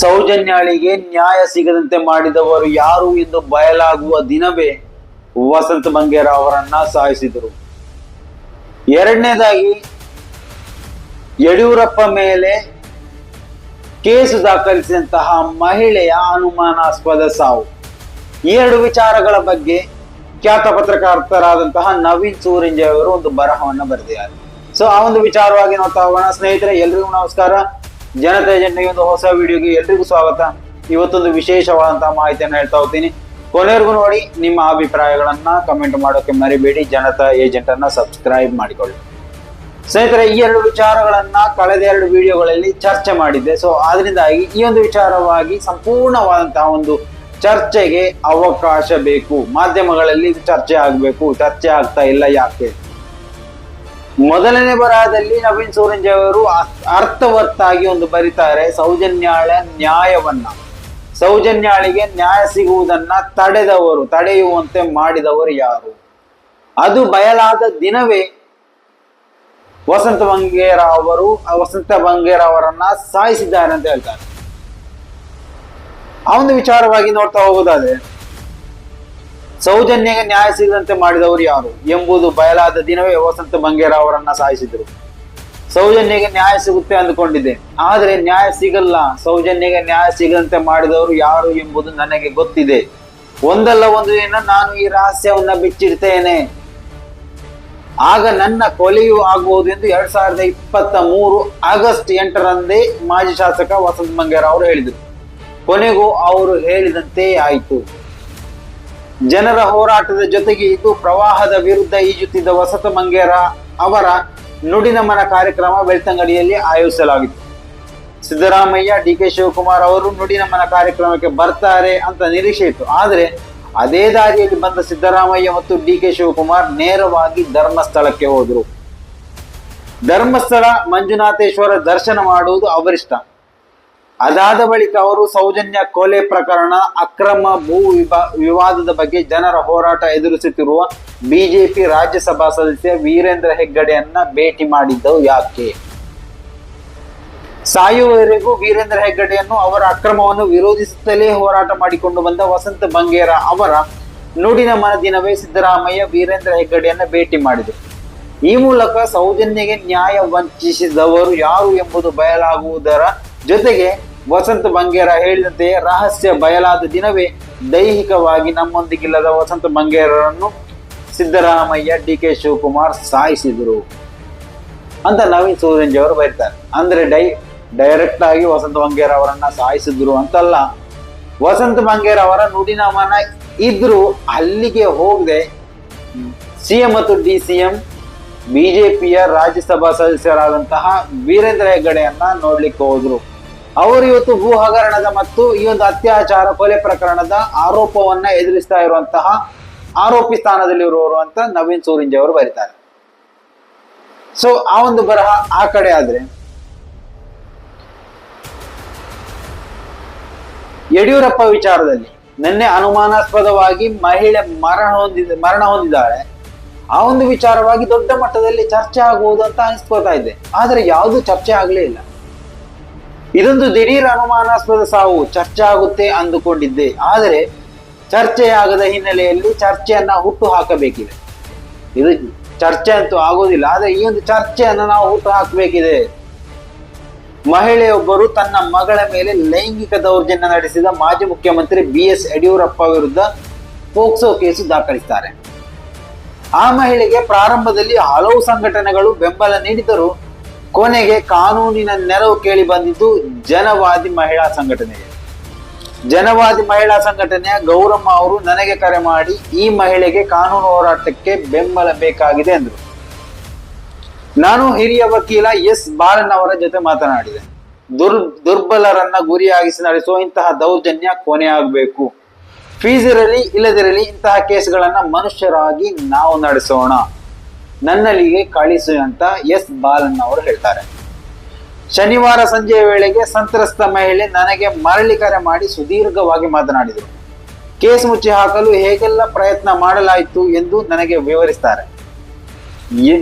ಸೌಜನ್ಯಾಳಿಗೆ ನ್ಯಾಯ ಸಿಗದಂತೆ ಮಾಡಿದವರು ಯಾರು ಎಂದು ಬಯಲಾಗುವ ದಿನವೇ ವಸಂತ ಬಂಗೇರ ಅವರನ್ನ ಸಾಯಿಸಿದರು. ಎರಡನೇದಾಗಿ, ಯಡಿಯೂರಪ್ಪ ಮೇಲೆ ಕೇಸು ದಾಖಲಿಸಿದಂತಹ ಮಹಿಳೆಯ ಅನುಮಾನಾಸ್ಪದ ಸಾವು. ಈ ಎರಡು ವಿಚಾರಗಳ ಬಗ್ಗೆ ಖ್ಯಾತ ಪತ್ರಕರ್ತರಾದಂತಹ ನವೀನ್ ಸೂರಿಂಜೆ ಅವರು ಒಂದು ಬರಹವನ್ನು ಬರೆದಿದ್ದಾರೆ. ಸೊ ಆ ಒಂದು ವಿಚಾರವಾಗಿ ನೋಡ್ತಾ ಹೋಗೋಣ. ಸ್ನೇಹಿತರೆ, ಎಲ್ರಿಗೂ ನಮಸ್ಕಾರ. ಜನತಾ ಏಜೆಂಟ್ಗೆ ಒಂದು ಹೊಸ ವಿಡಿಯೋಗೆ ಎಲ್ರಿಗೂ ಸ್ವಾಗತ. ಇವತ್ತೊಂದು ವಿಶೇಷವಾದಂತಹ ಮಾಹಿತಿಯನ್ನು ಹೇಳ್ತಾ ಹೋಗ್ತೀನಿ. ಕೊನೆವರೆಗೂ ನೋಡಿ, ನಿಮ್ಮ ಅಭಿಪ್ರಾಯಗಳನ್ನ ಕಮೆಂಟ್ ಮಾಡೋಕೆ ಮರಿಬೇಡಿ. ಜನತಾ ಏಜೆಂಟ್ ಅನ್ನ ಸಬ್ಸ್ಕ್ರೈಬ್ ಮಾಡಿಕೊಳ್ಳಿ. ಸ್ನೇಹಿತರೆ, ಈ ಎರಡು ವಿಚಾರಗಳನ್ನ ಕಳೆದ ಎರಡು ವಿಡಿಯೋಗಳಲ್ಲಿ ಚರ್ಚೆ ಮಾಡಿದ್ದೆ. ಸೊ ಆದ್ರಿಂದಾಗಿ ಈ ಒಂದು ವಿಚಾರವಾಗಿ ಸಂಪೂರ್ಣವಾದಂತಹ ಒಂದು ಚರ್ಚೆಗೆ ಅವಕಾಶ ಬೇಕು. ಮಾಧ್ಯಮಗಳಲ್ಲಿ ಚರ್ಚೆ ಆಗಬೇಕು. ಚರ್ಚೆ ಆಗ್ತಾ ಇಲ್ಲ ಯಾಕೆ? ಮೊದಲನೇ ಬರಹದಲ್ಲಿ ನವೀನ್ ಸೂರಂಜೆ ಅವರು ಅರ್ಥವತ್ತಾಗಿ ಒಂದು ಬರೀತಾರೆ, ಸೌಜನ್ಯಾಳ ನ್ಯಾಯವನ್ನ. ಸೌಜನ್ಯಾಳಿಗೆ ನ್ಯಾಯ ಸಿಗುವುದನ್ನ ತಡೆದವರು, ತಡೆಯುವಂತೆ ಮಾಡಿದವರು ಯಾರು? ಅದು ಬಯಲಾದ ದಿನವೇ ವಸಂತ ಬಂಗೇರ ಅವರು ವಸಂತ ಬಂಗೇರ ಅವರನ್ನ ಸಾಯಿಸಿದ್ದಾರೆ ಅಂತ ಹೇಳ್ತಾರೆ. ಆ ಒಂದು ವಿಚಾರವಾಗಿ ನೋಡ್ತಾ ಹೋಗೋದಾದ್ರೆ ಸೌಜನ್ಯಗೆ ನ್ಯಾಯ ಸಿಗದಂತೆ ಮಾಡಿದವರು ಯಾರು ಎಂಬುದು ಬಯಲಾದ ದಿನವೇ ವಸಂತ ಬಂಗೇರ ಅವರನ್ನ ಸಾಯಿಸಿದ್ರು. ಸೌಜನ್ಯಗೆ ನ್ಯಾಯ ಸಿಗುತ್ತೆ ಅಂದುಕೊಂಡಿದ್ದೆ. ಆದರೆ ನ್ಯಾಯ ಸಿಗಲ್ಲ. ಸೌಜನ್ಯಗೆ ನ್ಯಾಯ ಸಿಗದಂತೆ ಮಾಡಿದವರು ಯಾರು ಎಂಬುದು ನನಗೆ ಗೊತ್ತಿದೆ. ಒಂದಲ್ಲ ಒಂದು ದಿನ ನಾನು ಈ ರಹಸ್ಯವನ್ನ ಬಿಚ್ಚಿಡ್ತೇನೆ. ಆಗ ನನ್ನ ಕೊಲೆಯೂ ಆಗಬಹುದು ಎಂದು ಎರಡ್ ಸಾವಿರದ ಇಪ್ಪತ್ತ ಮೂರು ಆಗಸ್ಟ್ ಎಂಟರಂದೇ ಮಾಜಿ ಶಾಸಕ ವಸಂತ ಮಂಗೇರ ಅವರು ಹೇಳಿದರು. ಕೊನೆಗೂ ಅವರು ಹೇಳಿದಂತೆ ಆಯಿತು. ಜನರ ಹೋರಾಟದ ಜೊತೆಗೆ ಇದು ಪ್ರವಾಹದ ವಿರುದ್ಧ ಈಜುತ್ತಿದ್ದ ವಸತ ಮಂಗೇರ ಅವರ ನುಡಿನಮನ ಕಾರ್ಯಕ್ರಮ ಬೆಳ್ತಂಗಡಿಯಲ್ಲಿ ಆಯೋಜಿಸಲಾಗಿತ್ತು. ಸಿದ್ದರಾಮಯ್ಯ ಡಿ ಕೆ ಶಿವಕುಮಾರ್ ಅವರು ನುಡಿನಮನ ಕಾರ್ಯಕ್ರಮಕ್ಕೆ ಬರ್ತಾರೆ ಅಂತ ನಿರೀಕ್ಷೆ ಇತ್ತು. ಆದರೆ ಅದೇ ದಾರಿಯಲ್ಲಿ ಬಂದ ಸಿದ್ದರಾಮಯ್ಯ ಮತ್ತು ಡಿ ಕೆ ಶಿವಕುಮಾರ್ ನೇರವಾಗಿ ಧರ್ಮಸ್ಥಳಕ್ಕೆ ಹೋದರು. ಧರ್ಮಸ್ಥಳ ಮಂಜುನಾಥೇಶ್ವರ ದರ್ಶನ ಮಾಡುವುದು ಅವರಿಷ್ಟ. ಅದಾದ ಬಳಿಕ ಅವರು ಸೌಜನ್ಯ ಕೊಲೆ ಪ್ರಕರಣ, ಅಕ್ರಮ ಭೂ ವಿವಾದದ ಬಗ್ಗೆ ಜನರ ಹೋರಾಟ ಎದುರಿಸುತ್ತಿರುವ ಬಿಜೆಪಿ ರಾಜ್ಯಸಭಾ ಸದಸ್ಯ ವೀರೇಂದ್ರ ಹೆಗ್ಗಡೆಯನ್ನ ಭೇಟಿ ಮಾಡಿದ್ದವು ಯಾಕೆ? ಸಾಯುವವರೆಗೂ ವೀರೇಂದ್ರ ಹೆಗ್ಗಡೆಯನ್ನು ಅವರ ಅಕ್ರಮವನ್ನು ವಿರೋಧಿಸುತ್ತಲೇ ಹೋರಾಟ ಮಾಡಿಕೊಂಡು ಬಂದ ವಸಂತ ಬಂಗೇರ ಅವರ ನುಡಿನ ಮನದಿನವೇ ಸಿದ್ದರಾಮಯ್ಯ ವೀರೇಂದ್ರ ಹೆಗ್ಗಡೆಯನ್ನ ಭೇಟಿ ಮಾಡಿದರು. ಈ ಮೂಲಕ ಸೌಜನ್ಯಗೆ ನ್ಯಾಯ ವಂಚಿಸಿದವರು ಯಾರು ಎಂಬುದು ಬಯಲಾಗುವುದರ ಜೊತೆಗೆ ವಸಂತ ಬಂಗೇರ ಹೇಳಿದಂತೆ ರಹಸ್ಯ ಬಯಲಾದ ದಿನವೇ ದೈಹಿಕವಾಗಿ ನಮ್ಮೊಂದಿಗಿಲ್ಲದ ವಸಂತ ಬಂಗೇರರನ್ನು ಸಿದ್ದರಾಮಯ್ಯ ಡಿ ಕೆ ಶಿವಕುಮಾರ್ ಸಾಯಿಸಿದರು ಅಂತ ನವೀನ್ ಸೂರಂಜಿ ಅವರು ಬರೀತಾರೆ. ಅಂದ್ರೆ ಡೈ ಡೈರೆಕ್ಟ್ ಆಗಿ ವಸಂತ ಬಂಗೇರ ಅವರನ್ನ ಸಾಯಿಸಿದ್ರು ಅಂತಲ್ಲ, ವಸಂತ ಬಂಗೇರ ಅವರ ನುಡಿನಾಮನ ಇದ್ರು ಅಲ್ಲಿಗೆ ಹೋಗದೆ ಸಿಎಂ ಮತ್ತು ಡಿ ಸಿ ಎಂ ಬಿಜೆಪಿಯ ರಾಜ್ಯಸಭಾ ಸದಸ್ಯರಾದಂತಹ ವೀರೇಂದ್ರ ಹೆಗ್ಗಡೆಯನ್ನ ನೋಡ್ಲಿಕ್ಕೆ ಹೋದ್ರು. ಅವರು ಇವತ್ತು ಭೂ ಹಗರಣದ ಮತ್ತು ಈ ಒಂದು ಅತ್ಯಾಚಾರ, ಕೊಲೆ ಪ್ರಕರಣದ ಆರೋಪವನ್ನ ಎದುರಿಸ್ತಾ ಇರುವಂತಹ ಆರೋಪಿ ಸ್ಥಾನದಲ್ಲಿ ಇರುವವರು ಅಂತ ನವೀನ್ ಸೂರಿಂಜಿ ಅವರು ಬರೀತಾರೆ. ಸೊ ಆ ಒಂದು ಬರಹ ಆ ಕಡೆ ಆದ್ರೆ ಯಡಿಯೂರಪ್ಪ ವಿಚಾರದಲ್ಲಿ ನಿನ್ನೆ ಅನುಮಾನಾಸ್ಪದವಾಗಿ ಮಹಿಳೆ ಮರಣ ಹೊಂದಿದ, ಮರಣ ಹೊಂದಿದ್ದಾಳೆ. ಆ ಒಂದು ವಿಚಾರವಾಗಿ ದೊಡ್ಡ ಮಟ್ಟದಲ್ಲಿ ಚರ್ಚೆ ಆಗುವುದು ಅಂತ ಅನಿಸ್ಕೋತಾ ಇದೆ. ಆದರೆ ಯಾವುದು ಚರ್ಚೆ ಆಗಲೇ ಇಲ್ಲ. ಇದೊಂದು ದಿಢೀರ್ ಅನುಮಾನಾಸ್ಪದ ಸಾವು, ಚರ್ಚೆ ಆಗುತ್ತೆ ಅಂದುಕೊಂಡಿದ್ದೆ. ಆದರೆ ಚರ್ಚೆಯಾಗದ ಹಿನ್ನೆಲೆಯಲ್ಲಿ ಚರ್ಚೆಯನ್ನ ಹುಟ್ಟು ಹಾಕಬೇಕಿದೆ. ಇದು ಚರ್ಚೆ ಅಂತೂ ಆಗೋದಿಲ್ಲ, ಆದರೆ ಈ ಒಂದು ಚರ್ಚೆಯನ್ನು ನಾವು ಹುಟ್ಟು ಹಾಕಬೇಕಿದೆ. ಮಹಿಳೆಯೊಬ್ಬರು ತನ್ನ ಮಗಳ ಮೇಲೆ ಲೈಂಗಿಕ ದೌರ್ಜನ್ಯ ನಡೆಸಿದ ಮಾಜಿ ಮುಖ್ಯಮಂತ್ರಿ ಬಿ ಎಸ್ ಯಡಿಯೂರಪ್ಪ ವಿರುದ್ಧ ಪೋಕ್ಸೋ ಕೇಸು ದಾಖಲಿಸುತ್ತಾರೆ ಆ ಮಹಿಳೆಗೆ ಪ್ರಾರಂಭದಲ್ಲಿ ಹಲವು ಸಂಘಟನೆಗಳು ಬೆಂಬಲ ನೀಡಿದರೂ ಕೊನೆಗೆ ಕಾನೂನಿನ ನೆರವು ಕೇಳಿ ಬಂದಿದ್ದು ಜನವಾದಿ ಮಹಿಳಾ ಸಂಘಟನೆ ಜನವಾದಿ ಮಹಿಳಾ ಸಂಘಟನೆಯ ಗೌರಮ್ಮ ಅವರು ನನಗೆ ಕರೆ ಮಾಡಿ ಈ ಮಹಿಳೆಗೆ ಕಾನೂನು ಹೋರಾಟಕ್ಕೆ ಬೆಂಬಲ ಬೇಕಾಗಿದೆ ಎಂದರು. ನಾನು ಹಿರಿಯ ವಕೀಲ ಎಸ್ ಬಾಲನ್ ಅವರ ಜೊತೆ ಮಾತನಾಡಿದೆ. ದುರ್ ದುರ್ಬಲರನ್ನ ಗುರಿಯಾಗಿಸಿ ನಡೆಸುವ ಇಂತಹ ದೌರ್ಜನ್ಯ ಕೊನೆಯಾಗಬೇಕು ಫೀಸ್ ಇರಲಿ ಇಲ್ಲದಿರಲಿ ಇಂತಹ ಕೇಸ್ಗಳನ್ನ ಮನುಷ್ಯರಾಗಿ ನಾವು ನಡೆಸೋಣ. ನನ್ನಲ್ಲಿಗೆ ಕಳಿಸು ಅಂತ ಎಸ್ ಬಾಲನ್ ಅವರು ಹೇಳ್ತಾರೆ. ಶನಿವಾರ ಸಂಜೆಯ ವೇಳೆಗೆ ಸಂತ್ರಸ್ತ ಮಹಿಳೆ ನನಗೆ ಮರಳಿ ಕರೆ ಮಾಡಿ ಸುದೀರ್ಘವಾಗಿ ಮಾತನಾಡಿದರು. ಕೇಸ್ ಮುಚ್ಚಿ ಹಾಕಲು ಹೇಗೆಲ್ಲ ಪ್ರಯತ್ನ ಮಾಡಲಾಯಿತು ಎಂದು ನನಗೆ ವಿವರಿಸ್ತಾರೆ.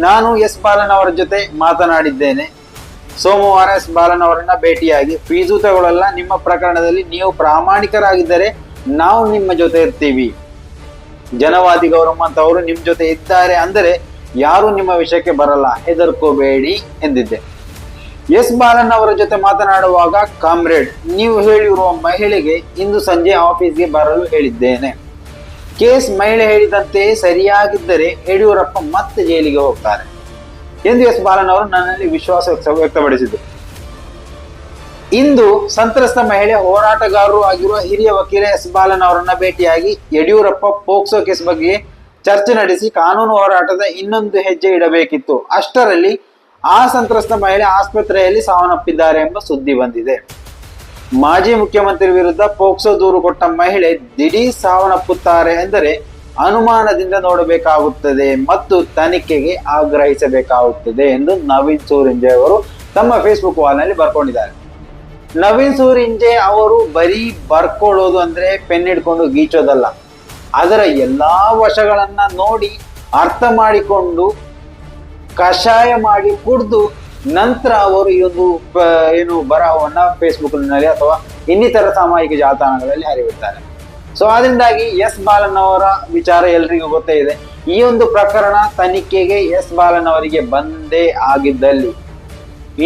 ನಾನು ಎಸ್ ಬಾಲನ್ ಅವರ ಜೊತೆ ಮಾತನಾಡಿದ್ದೇನೆ. ಸೋಮವಾರ ಎಸ್ ಬಾಲನ್ ಅವರನ್ನ ಭೇಟಿಯಾಗಿ ಫೀಸು ತಗೊಳ್ಳಲ್ಲ, ನಿಮ್ಮ ಪ್ರಕರಣದಲ್ಲಿ ನೀವು ಪ್ರಾಮಾಣಿಕರಾಗಿದ್ದರೆ ನಾವು ನಿಮ್ಮ ಜೊತೆ ಇರ್ತೀವಿ. ಜನವಾದಿ ಗೌರಮ್ಮ ಅಂತ ಅವರು ನಿಮ್ಮ ಜೊತೆ ಇದ್ದಾರೆ ಅಂದರೆ ಯಾರು ನಿಮ್ಮ ವಿಷಯಕ್ಕೆ ಬರಲ್ಲ, ಹೆದರ್ಕೋಬೇಡಿ ಎಂದಿದ್ದೆ. ಎಸ್ ಬಾಲನ್ ಅವರ ಜೊತೆ ಮಾತನಾಡುವಾಗ, ಕಾಮ್ರೇಡ್, ನೀವು ಹೇಳಿರುವ ಮಹಿಳೆಗೆ ಇಂದು ಸಂಜೆ ಆಫೀಸ್ಗೆ ಬರಲು ಹೇಳಿದ್ದೇನೆ. ಕೇಸ್ ಮಹಿಳೆ ಹೇಳಿದಂತೆ ಸರಿಯಾಗಿದ್ದರೆ ಯಡಿಯೂರಪ್ಪ ಮತ್ತೆ ಜೈಲಿಗೆ ಹೋಗ್ತಾರೆ. ಎಂದು ಎಸ್ ಬಾಲನ್ ಅವರು ನನ್ನಲ್ಲಿ ವಿಶ್ವಾಸ ವ್ಯಕ್ತ- ವ್ಯಕ್ತಪಡಿಸಿದರು ಇಂದು ಸಂತ್ರಸ್ತ ಮಹಿಳೆ ಹೋರಾಟಗಾರರು ಆಗಿರುವ ಹಿರಿಯ ವಕೀಲ ಎಸ್ ಬಾಲನ್ ಅವರನ್ನ ಭೇಟಿಯಾಗಿ ಯಡಿಯೂರಪ್ಪ ಪೋಕ್ಸೋ ಕೇಸ್ ಬಗ್ಗೆ ಚರ್ಚೆ ನಡೆಸಿ ಕಾನೂನು ಹೋರಾಟದ ಇನ್ನೊಂದು ಹೆಜ್ಜೆ ಇಡಬೇಕಿತ್ತು. ಅಷ್ಟರಲ್ಲಿ ಆ ಸಂತ್ರಸ್ತ ಮಹಿಳೆ ಆಸ್ಪತ್ರೆಯಲ್ಲಿ ಸಾವನ್ನಪ್ಪಿದ್ದಾರೆ ಎಂಬ ಸುದ್ದಿ ಬಂದಿದೆ. ಮಾಜಿ ಮುಖ್ಯಮಂತ್ರಿ ವಿರುದ್ಧ ಪೋಕ್ಸೋ ದೂರು ಕೊಟ್ಟ ಮಹಿಳೆ ದಿಢೀರ್ ಸಾವನ್ನಪ್ಪುತ್ತಾರೆ ಎಂದರೆ ಅನುಮಾನದಿಂದ ನೋಡಬೇಕಾಗುತ್ತದೆ ಮತ್ತು ತನಿಖೆಗೆ ಆಗ್ರಹಿಸಬೇಕಾಗುತ್ತದೆ ಎಂದು ನವೀನ್ ಸೂರಿಂಜೆ ಅವರು ತಮ್ಮ ಫೇಸ್ಬುಕ್ ವಾಲ್ನಲ್ಲಿ ಬರ್ಕೊಂಡಿದ್ದಾರೆ. ನವೀನ್ ಸೂರಿಂಜೆ ಅವರು ಬರೀ ಬರ್ಕೊಳ್ಳೋದು ಅಂದ್ರೆ ಪೆನ್ ಹಿಡ್ಕೊಂಡು ಗೀಚೋದಲ್ಲ. ಅದರ ಎಲ್ಲಾ ವಶಗಳನ್ನ ನೋಡಿ ಅರ್ಥ ಮಾಡಿಕೊಂಡು ಕಷಾಯ ಮಾಡಿ ಕುಡಿದು ನಂತರ ಅವರು ಈ ಒಂದು ಏನು ಬರಹವನ್ನ ಫೇಸ್ಬುಕ್ನಲ್ಲಿ ಅಥವಾ ಇನ್ನಿತರ ಸಾಮಾಜಿಕ ಜಾಲತಾಣಗಳಲ್ಲಿ ಹರಿಬಿಡ್ತಾರೆ ಸೊ ಅದರಿಂದಾಗಿ ಎಸ್ ಬಾಲನ್ ಅವರ ವಿಚಾರ ಎಲ್ರಿಗೂ ಗೊತ್ತೇ ಇದೆ. ಈ ಒಂದು ಪ್ರಕರಣ ತನಿಖೆಗೆ ಎಸ್ ಬಾಲನ್ ಅವರಿಗೆ ಬಂದೇ ಆಗಿದ್ದಲ್ಲಿ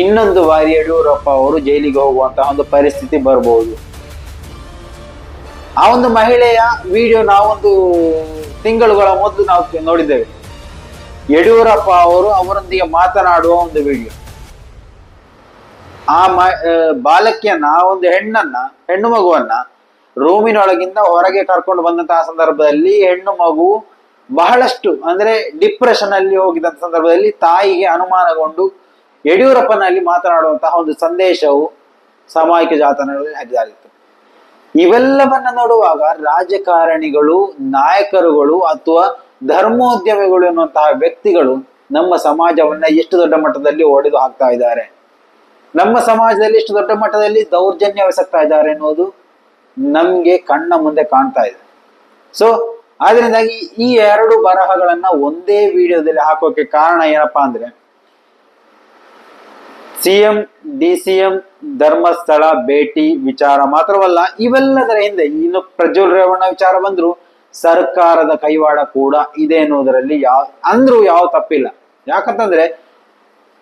ಇನ್ನೊಂದು ಬಾರಿ ಯಡಿಯೂರಪ್ಪ ಅವರು ಜೈಲಿಗೆ ಹೋಗುವಂತಹ ಒಂದು ಪರಿಸ್ಥಿತಿ ಬರಬಹುದು ಆ ಒಂದು ಮಹಿಳೆಯ ವಿಡಿಯೋ ನಾವೊಂದು ತಿಂಗಳುಗಳ ಮೊದಲು ನಾವು ನೋಡಿದ್ದೇವೆ. ಯಡಿಯೂರಪ್ಪ ಅವರು ಅವರೊಂದಿಗೆ ಮಾತನಾಡುವ ಒಂದು ವಿಡಿಯೋ ಆ ಮ ಬಾಲಕಿಯನ್ನ ಆ ಒಂದು ಹೆಣ್ಣನ್ನ, ಹೆಣ್ಣು ಮಗುವನ್ನ ರೂಮಿನೊಳಗಿಂದ ಹೊರಗೆ ಕರ್ಕೊಂಡು ಬಂದಂತಹ ಸಂದರ್ಭದಲ್ಲಿ ಹೆಣ್ಣು ಮಗು ಬಹಳಷ್ಟು, ಅಂದ್ರೆ ಡಿಪ್ರೆಷನ್ ಅಲ್ಲಿ ಹೋಗಿದ್ದಂತ ಸಂದರ್ಭದಲ್ಲಿ ತಾಯಿಗೆ ಅನುಮಾನಗೊಂಡು ಯಡಿಯೂರಪ್ಪನಲ್ಲಿ ಮಾತನಾಡುವಂತಹ ಒಂದು ಸಂದೇಶವು ಸಾಮಾಜಿಕ ಜಾತನಗಳಲ್ಲಿ ಹರಿದಾಡಿತ್ತು ಇವೆಲ್ಲವನ್ನ ನೋಡುವಾಗ ರಾಜಕಾರಣಿಗಳು, ನಾಯಕರುಗಳು ಅಥವಾ ಧರ್ಮೋದ್ಯಮಿಗಳು ಎನ್ನುವಂತಹ ವ್ಯಕ್ತಿಗಳು ನಮ್ಮ ಸಮಾಜವನ್ನ ಎಷ್ಟು ದೊಡ್ಡ ಮಟ್ಟದಲ್ಲಿ ಒಡೆದು ಹಾಕ್ತಾ ಇದ್ದಾರೆ. ನಮ್ಮ ಸಮಾಜದಲ್ಲಿ ಎಷ್ಟು ದೊಡ್ಡ ಮಟ್ಟದಲ್ಲಿ ದೌರ್ಜನ್ಯವೆಸಗ್ತಾ ಇದ್ದಾರೆ ಎನ್ನುವುದು ನಮ್ಗೆ ಕಣ್ಣ ಮುಂದೆ ಕಾಣ್ತಾ ಇದೆ. ಸೊ ಆದ್ರಿಂದಾಗಿ ಈ ಎರಡು ಬರಹಗಳನ್ನ ಒಂದೇ ವಿಡಿಯೋದಲ್ಲಿ ಹಾಕೋಕೆ ಕಾರಣ ಏನಪ್ಪಾ ಅಂದ್ರೆ CM D C M Dharmasthala ಭೇಟಿ ವಿಚಾರ ಮಾತ್ರವಲ್ಲ, ಇವೆಲ್ಲದರ ಹಿಂದೆ ಇನ್ನು ಪ್ರಜ್ವಲ್ ರೇವಣ್ಣ ವಿಚಾರ ಬಂದ್ರು, ಸರ್ಕಾರದ ಕೈವಾಡ ಕೂಡ ಇದೆ ಎನ್ನುವುದರಲ್ಲಿ ಯಾವ, ಅಂದ್ರೂ ಯಾವ ತಪ್ಪಿಲ್ಲ. ಯಾಕಂತಂದ್ರೆ,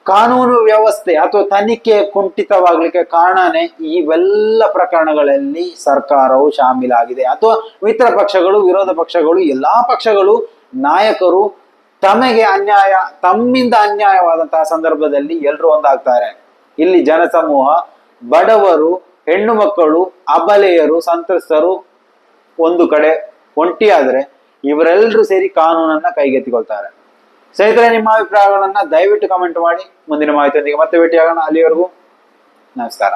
ಕಾನೂನು ವ್ಯವಸ್ಥೆ ಅಥವಾ ತನಿಖೆ ಕುಂಠಿತವಾಗಲಿಕ್ಕೆ ಕಾರಣನೇ ಇವೆಲ್ಲ ಪ್ರಕರಣಗಳಲ್ಲಿ ಸರ್ಕಾರವು ಶಾಮೀಲಾಗಿದೆ. ಅಥವಾ ಮಿತ್ರ ಪಕ್ಷಗಳು, ವಿರೋಧ ಪಕ್ಷಗಳು, ಎಲ್ಲಾ ಪಕ್ಷಗಳು ನಾಯಕರು ತಮಗೆ ಅನ್ಯಾಯ, ತಮ್ಮಿಂದ ಅನ್ಯಾಯವಾದಂತಹ ಸಂದರ್ಭದಲ್ಲಿ ಎಲ್ಲರೂ ಒಂದಾಗ್ತಾರೆ. ಇಲ್ಲಿ ಜನಸಮೂಹ, ಬಡವರು, ಹೆಣ್ಣು ಮಕ್ಕಳು, ಅಬಲೆಯರು, ಸಂತ್ರಸ್ತರು ಒಂದು ಕಡೆ ಒಂಟಿಯಾದ್ರೆ ಇವರೆಲ್ಲರೂ ಸೇರಿ ಕಾನೂನನ್ನ ಕೈಗೆತ್ತಿಕೊಳ್ತಾರೆ. ಸ್ನೇಹಿತರೆ, ನಿಮ್ಮ ಅಭಿಪ್ರಾಯಗಳನ್ನ ದಯವಿಟ್ಟು ಕಮೆಂಟ್ ಮಾಡಿ. ಮುಂದಿನ ಮಾಹಿತಿಯೊಂದಿಗೆ ಮತ್ತೆ ಭೇಟಿಯಾಗೋಣ. ಅಲ್ಲಿವರೆಗೂ ನಮಸ್ಕಾರ.